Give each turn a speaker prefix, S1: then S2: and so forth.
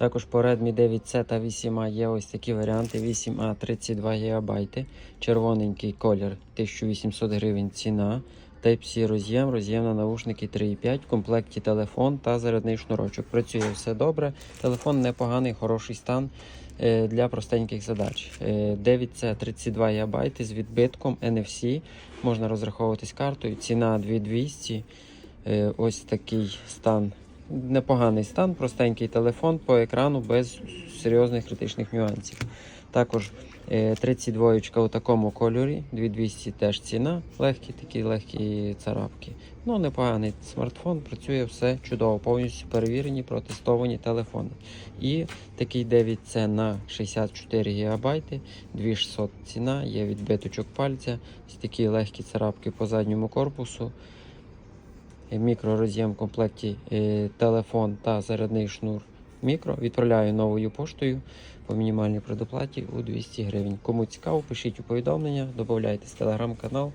S1: Також по Redmi 9C та 8A є ось такі варіанти. 8A 32 ГБ, червоненький колір 1800 гривень ціна. Type-C роз'єм, роз'єм на наушники 3.5, в комплекті телефон та зарядний шнурочок. Працює все добре. Телефон непоганий, хороший стан е, для простеньких задач. Е, 9C 32 ГБ з відбитком NFC. Можна розраховуватись картою. Ціна 2200. Е, Ось такий стан. Непоганий стан, простенький телефон по екрану без серйозних критичних нюансів. Також е, 32 у такому кольорі, 2200 теж ціна, легкі такі легкі царапки. Ну, непоганий смартфон, працює все чудово, повністю перевірені, протестовані телефони. І такий 9C на 64 ГБ, 2600 ціна, є відбиточок пальця, такі легкі царапки по задньому корпусу. Е, Мікророз'єм в комплекті е, телефон та зарядний шнур мікро. Відправляю новою поштою по мінімальній предоплаті у 200 гривень. Кому цікаво, пишіть у повідомлення, додавайтесь в телеграм-канал.